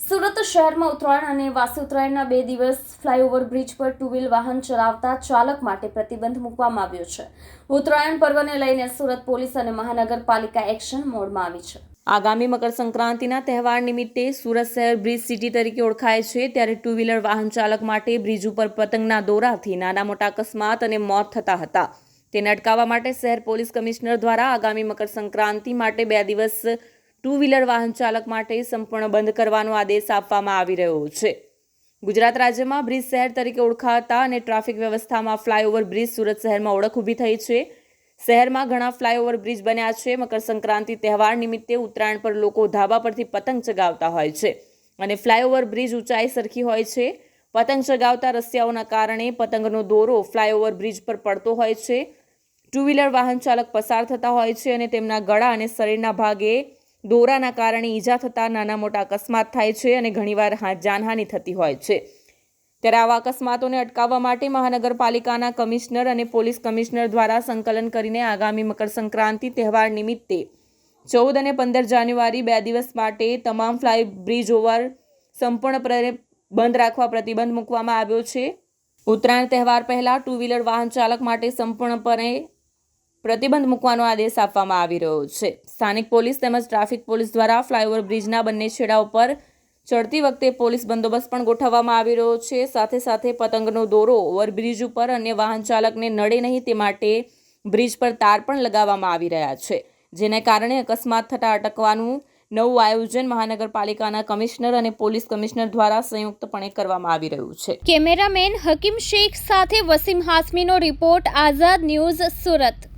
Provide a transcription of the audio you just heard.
સુરત શહેરમાં ઉત્તરાયણ અને વાસી ઉત્તરાયણના બે દિવસ ફ્લાયઓવર બ્રિજ પર ટુ વ્હીલ વાહન ચલાવતા ચાલક માટે પ્રતિબંધ મૂકવામાં આવ્યો છે. ઉત્તરાયણ પર્વને લઈને સુરત પોલીસ અને મહાનગરપાલિકા એક્શન મોડમાં આવી છે. આગામી મકર સંક્રાંતિના તહેવાર નિમિત્તે સુરત શહેર બ્રિજ સિટી તરીકે ઓળખાય છે, ત્યારે ટુ વ્હીલર વાહન ચાલક માટે બ્રિજ ઉપર પતંગના દોરાથી નાના મોટા અકસ્માત અને મોત થતા હતા. તેને અટકાવવા માટે શહેર પોલીસ કમિશનર દ્વારા આગામી મકર સંક્રાંતિ માટે બે દિવસ ટુ વ્હીલર વાહન ચાલક માટે સંપૂર્ણ બંધ કરવાનો આદેશ આપવામાં આવી રહ્યો છે. ગુજરાત રાજ્યમાં બ્રિજ શહેર તરીકે ઓળખાતા અને ટ્રાફિક વ્યવસ્થામાં ફ્લાયઓવર બ્રિજ સુરત શહેરમાં ઓળખ ઊભી થઈ છે. શહેરમાં ઘણા ફ્લાયઓવર બ્રિજ બન્યા છે. મકર સંક્રાંતિ તહેવાર નિમિત્તે ઉત્તરાયણ પર લોકો ધાબા પરથી પતંગ ચગાવતા હોય છે અને ફ્લાયઓવર બ્રિજ ઊંચાઈ સરખી હોય છે. પતંગ ચગાવતા રસ્યાઓના કારણે પતંગનો દોરો ફ્લાયઓવર બ્રિજ પર પડતો હોય છે. ટુ વ્હીલર વાહન ચાલક પસાર થતા હોય છે અને તેમના ગળા અને શરીરના ભાગે દોરાના કારણે ઈજા થતા નાના મોટા અકસ્માત થાય છે અને ઘણીવાર જાનહાનિ થતી હોય છે. ત્યારે આવા અકસ્માતોને અટકાવવા માટે મહાનગરપાલિકાના કમિશનર અને પોલીસ કમિશનર દ્વારા સંકલન કરીને આગામી મકર સંક્રાંતિ તહેવાર નિમિત્તે ચૌદ અને પંદર જાન્યુઆરી બે દિવસ માટે તમામ ફ્લાય બ્રિજ ઓવર સંપૂર્ણપણે બંધ રાખવા પ્રતિબંધ મૂકવામાં આવ્યો છે. ઉત્તરાયણ તહેવાર પહેલાં ટુ વ્હીલર વાહન ચાલક માટે સંપૂર્ણપણે પ્રતિબંધ મૂકવાનો આદેશ આપવામાં આવી રહ્યો છે. સ્થાનિક પોલીસ તેમજ ટ્રાફિક પોલીસ દ્વારા ફ્લાયઓવર બ્રિજના બંને છેડા ઉપર ચડતી વખતે પોલીસ બંદોબસ્ત પણ ગોઠવવામાં આવી રહ્યો છે. સાથે સાથે પતંગનો દોરો ઓવરબ્રિજ ઉપર અન્ય વાહન ચાલકને નડે નહીં તે માટે બ્રિજ પર તાર પણ લગાવવામાં આવી રહ્યા છે, જેને કારણે અકસ્માત થતાં અટકવાનું નવું આયોજન મહાનગરપાલિકાના કમિશનર અને પોલીસ કમિશનર દ્વારા સંયુક્તપણે કરવામાં આવી રહ્યું છે. કેમેરામેન હકીમ શેખ સાથે વસીમ હાસમીનો રિપોર્ટ આઝાદ ન્યૂઝ સુરત.